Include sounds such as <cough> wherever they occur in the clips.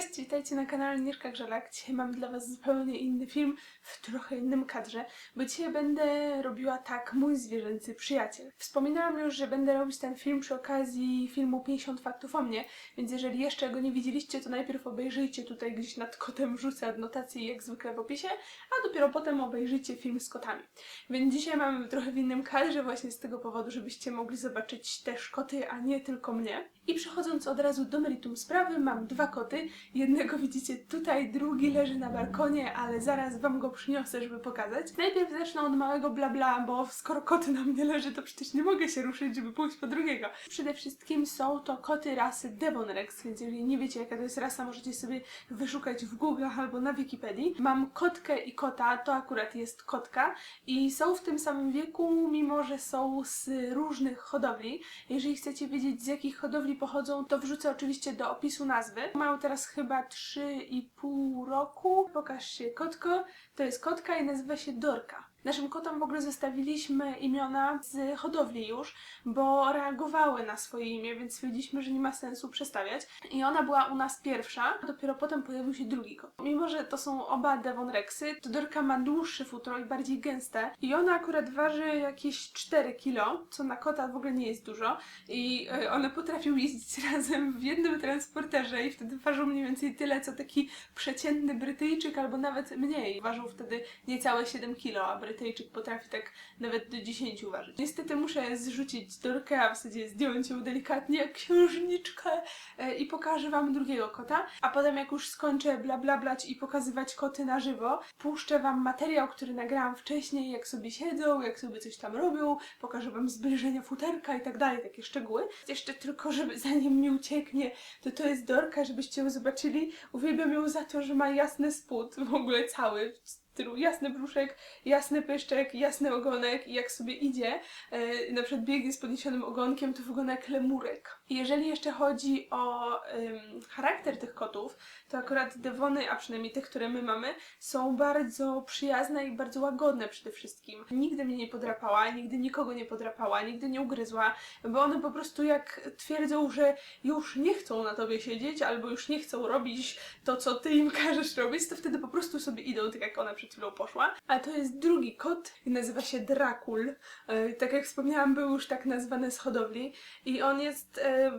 Cześć, witajcie na kanale Agnieszka Grzelak. Dzisiaj mam dla Was zupełnie inny film w trochę innym kadrze, bo dzisiaj będę robiła tak mój zwierzęcy przyjaciel. Wspominałam już, że będę robić ten film przy okazji filmu 50 faktów o mnie, więc jeżeli jeszcze go nie widzieliście, to najpierw obejrzyjcie tutaj gdzieś nad kotem, wrzucę adnotację jak zwykle w opisie, a dopiero potem obejrzyjcie film z kotami. Więc dzisiaj mamy trochę w innym kadrze właśnie z tego powodu, żebyście mogli zobaczyć też koty, a nie tylko mnie. I przechodząc od razu do meritum sprawy, mam dwa koty. Jednego widzicie tutaj, drugi leży na balkonie, ale zaraz wam go przyniosę, żeby pokazać. Najpierw zacznę od małego bla bla, bo skoro koty na mnie leży, to przecież nie mogę się ruszyć, żeby pójść po drugiego. Przede wszystkim są to koty rasy Devon Rex, więc jeżeli nie wiecie jaka to jest rasa, możecie sobie wyszukać w Google'ach albo na Wikipedii. Mam kotkę i kota, to akurat jest kotka i są w tym samym wieku, mimo że są z różnych hodowli. Jeżeli chcecie wiedzieć z jakich hodowli pochodzą, to wrzucę oczywiście do opisu nazwy. Mają teraz chyba 3,5 roku. Pokaż się kotko. To jest kotka i nazywa się Dorka. Naszym kotom w ogóle zostawiliśmy imiona z hodowli już, bo reagowały na swoje imię, więc stwierdziliśmy, że nie ma sensu przestawiać. I ona była u nas pierwsza, dopiero potem pojawił się drugi kot. Mimo, że to są oba Devon Rexy, to Dorka ma dłuższe futro i bardziej gęste. I ona akurat waży jakieś 4 kilo, co na kota w ogóle nie jest dużo. I y, one potrafią jeździć <laughs> razem w jednym transporterze i wtedy ważą mniej więcej tyle, co taki przeciętny Brytyjczyk, albo nawet mniej. Ważą wtedy niecałe 7 kilo, a Brytyjczyk potrafi tak nawet do 10 ważyć. Niestety muszę zrzucić dorkę, a w zasadzie zdjąć ją delikatnie księżniczkę e, i pokażę wam drugiego kota. A potem jak już skończę bla bla blać i pokazywać koty na żywo, puszczę wam materiał, który nagrałam wcześniej, jak sobie siedzą, jak sobie coś tam robią, pokażę wam zbliżenia futerka i tak dalej, takie szczegóły. Jeszcze tylko, żeby zanim mi ucieknie, to to jest dorka, żebyście ją zobaczyli. Uwielbiam ją za to, że ma jasny spód, w ogóle cały, stylu jasny brzuszek, jasny pyszczek, jasny ogonek i jak sobie idzie, e, na przykład biegnie z podniesionym ogonkiem, to wygląda jak lemurek. I jeżeli jeszcze chodzi o em, charakter tych kotów, to akurat Devony, a przynajmniej te, które my mamy, są bardzo przyjazne i bardzo łagodne przede wszystkim. Nigdy mnie nie podrapała, nigdy nikogo nie podrapała, nigdy nie ugryzła, bo one po prostu jak twierdzą, że już nie chcą na tobie siedzieć, albo już nie chcą robić to, co ty im każesz robić, to wtedy po prostu sobie idą, tak jak ona przed chwilą poszła. A to jest drugi kot i nazywa się Drakul. E, tak jak wspomniałam, był już tak nazwany z hodowli i on jest e,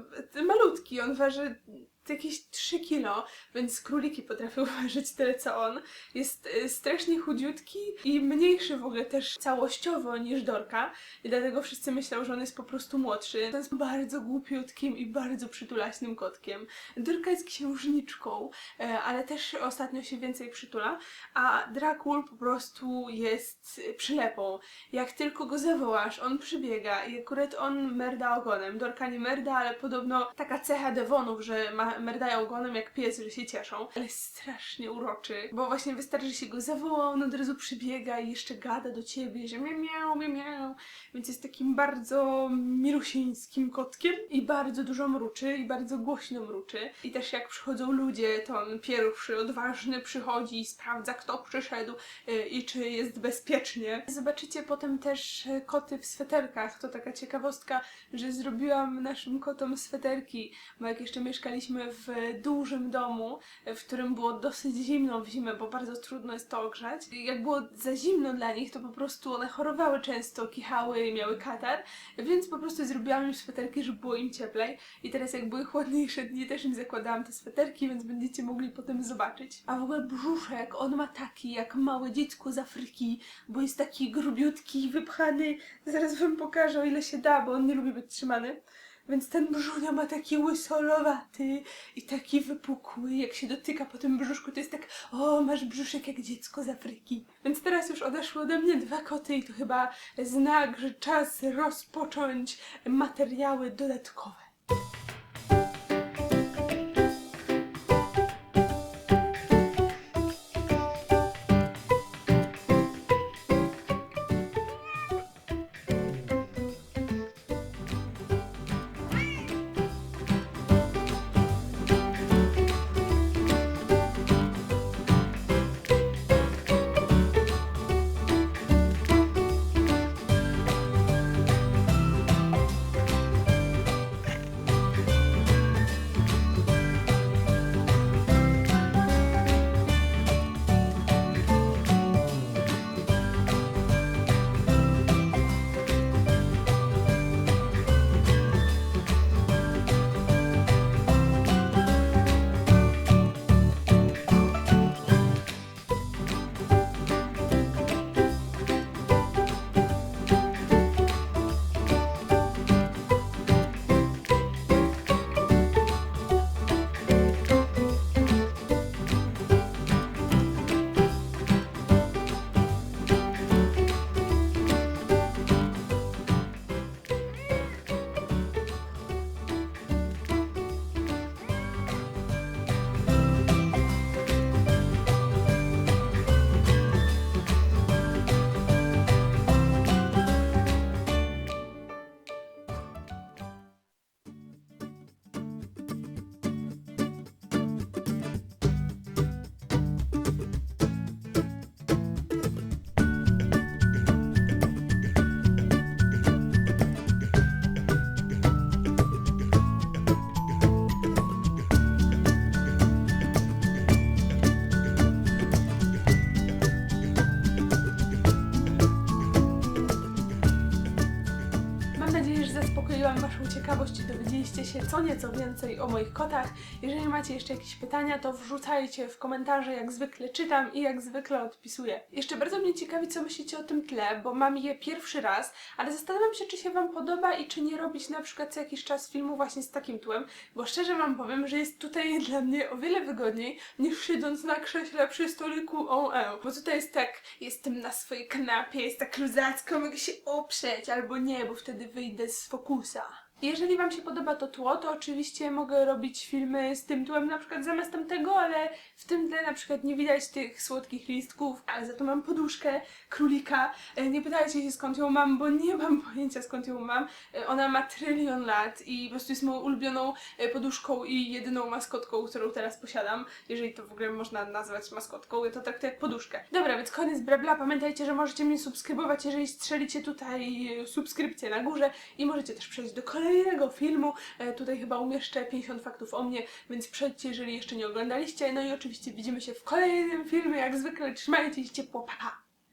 malutki, on waży jakieś 3 kilo, więc króliki potrafią <laughs> ważyć tyle co on. Jest y, strasznie chudziutki i mniejszy w ogóle też całościowo niż Dorka i dlatego wszyscy myślą, że on jest po prostu młodszy. To jest bardzo głupiutkim i bardzo przytulaśnym kotkiem. Dorka jest księżniczką, e, ale też ostatnio się więcej przytula, a Drakul po prostu jest przylepą. Jak tylko go zawołasz, on przybiega i akurat on merda ogonem. Dorka nie merda, ale podobno taka cecha Devonów, że ma merdają ogonem jak pies, że się cieszą. Ale jest strasznie uroczy, bo właśnie wystarczy, że się go zawoła, on od razu przybiega i jeszcze gada do ciebie, że miau, miau, miau, miau. Więc jest takim bardzo milusińskim kotkiem i bardzo dużo mruczy i bardzo głośno mruczy. I też jak przychodzą ludzie, to on pierwszy, odważny przychodzi i sprawdza, kto przyszedł y, i czy jest bezpiecznie. Zobaczycie potem też y, koty w sweterkach. To taka ciekawostka, że zrobiłam naszym kotom sweterki, bo jak jeszcze mieszkaliśmy w dużym domu, w którym było dosyć zimno w zimę, bo bardzo trudno jest to ogrzać. Jak było za zimno dla nich, to po prostu one chorowały często, kichały i miały katar, więc po prostu zrobiłam im sweterki, żeby było im cieplej. I teraz jak były chłodniejsze dni, też im zakładałam te sweterki, więc będziecie mogli potem zobaczyć. A w ogóle brzuszek, on ma taki jak małe dziecko z Afryki, bo jest taki grubiutki, wypchany. Zaraz wam pokażę, o ile się da, bo on nie lubi być trzymany. Więc ten brzunia ma taki łysolowaty i taki wypukły. Jak się dotyka po tym brzuszku, to jest tak, o, masz brzuszek jak dziecko z Afryki. Więc teraz już odeszły ode mnie dwa koty i to chyba znak, że czas rozpocząć materiały dodatkowe. Dowiedzieliście się co nieco więcej o moich kotach. Jeżeli macie jeszcze jakieś pytania, to wrzucajcie w komentarze, jak zwykle czytam i jak zwykle odpisuję. Jeszcze bardzo mnie ciekawi, co myślicie o tym tle, bo mam je pierwszy raz, ale zastanawiam się, czy się Wam podoba i czy nie robić na przykład co jakiś czas filmu właśnie z takim tłem, bo szczerze Wam powiem, że jest tutaj <laughs> dla mnie o wiele wygodniej niż siedząc na krześle przy stoliku OE. Bo tutaj jest tak, jestem na swojej kanapie, jest tak luzacko, mogę się oprzeć, albo nie, bo wtedy wyjdę z fokusa. Jeżeli Wam się podoba to tło, to oczywiście mogę robić filmy z tym tłem na przykład zamiast tamtego, ale w tym tle na przykład nie widać tych słodkich listków, ale za to mam poduszkę królika. E, Nie pytajcie się skąd ją mam, bo nie mam <laughs> pojęcia skąd ją mam. E, Ona ma trylion lat i po prostu jest moją ulubioną e, poduszką i jedyną maskotką, którą teraz posiadam. Jeżeli to w ogóle można nazwać maskotką, ja to traktuję jak poduszkę. Dobra, więc koniec bla Pamiętajcie, że możecie mnie subskrybować, jeżeli strzelicie tutaj subskrypcję na górze i możecie też przejść do kolejnego filmu. E, Tutaj chyba umieszczę 50 faktów o mnie, więc przejdźcie, jeżeli jeszcze nie oglądaliście. No i oczywiście widzimy się w kolejnym filmie, jak zwykle. Trzymajcie się ciepło, pa! pa.